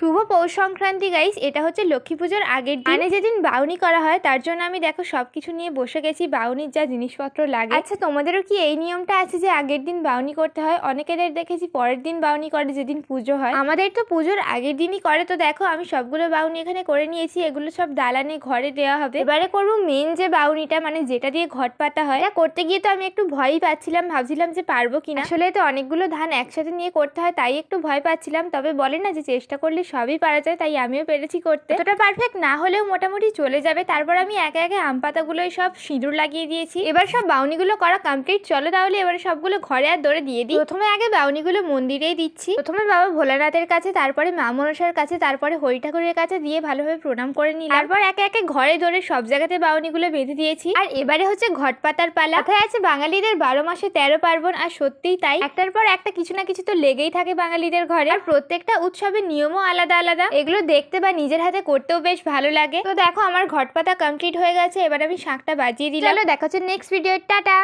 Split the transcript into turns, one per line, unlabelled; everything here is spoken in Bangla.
একটু পৌষ সংক্রান্তি গাইস এটা হচ্ছে লক্ষ্মী পুজোর আগের দিন। মানে যেদিন বাউনি করা হয় তার জন্য আমি দেখো সব কিছু নিয়ে বসে গেছি বাউনির যা জিনিসপত্র লাগে। আচ্ছা তোমাদেরও কি এই নিয়মটা আছে যে আগের দিন বাউনি করতে হয়? অনেকেদের দেখেছি পরের দিন বাউনি করে যেদিন পুজো হয়। আমাদের তো পুজোর আগের দিনই করে তো দেখো আমি সবগুলো বাউনি এখানে করে নিয়েছি এগুলো সব দালানে ঘরে দেওয়া হবে। এবারে করব মেন যে বাউনিটা মানে যেটা দিয়ে ঘট পাতা হয়। এটা করতে গিয়ে তো আমি একটু ভয়ই পাচ্ছিলাম ভাবছিলাম যে পারব কিনা। আসলে তো অনেকগুলো ধান একসাথে নিয়ে করতে হয় তাই একটু ভয় পাচ্ছিলাম তবে বলে না যে চেষ্টা করলে সবই পারা যায়, তাই আমিও পেরেছি করতে। এতটা পারফেক্ট না হলেও মোটামুটি চলে যাবে। তারপর আমি একে একে আম পাতাগুলোই সব সিঁদুর লাগিয়ে দিয়েছি। এবার সব বাউনিগুলো করা কমপ্লিট চলো তাহলে এবারে সবগুলো ঘরে আর দৌড়ে দিয়ে দিই। প্রথমে আগে বাউনিগুলো মন্দিরেই দিচ্ছি। প্রথমে বাবা ভোলানাথের কাছে, তারপরে মা মনসার কাছে, তারপরে হরি ঠাকুরের কাছে দিয়ে ভালোভাবে প্রণাম করে নিলাম। তারপর একে একে ঘরে ধরে সব জায়গাতে বাউনিগুলো বেঁধে দিয়েছি। আর এবারে হচ্ছে ঘট পাতার পালা। কথায় আছে বাঙালিদের বারো মাসে তেরো পার্বণ, আর সত্যিই তাই। একটার পর একটা কিছু না কিছু তো লেগেই থাকে বাঙালিদের ঘরে। আর প্রত্যেকটা উৎসবের নিয়মও আলাদা আলাদা। এগুলো দেখতে বা নিজের হাতে করতেও বেশ ভালো লাগে। তো দেখো, আমার ঘটপাতা কমপ্লিট হয়ে গেছে। এবার আমি শাঁখটা বাজিয়ে দিলাম। দেখা হচ্ছে নেক্সট ভিডিও টাটা!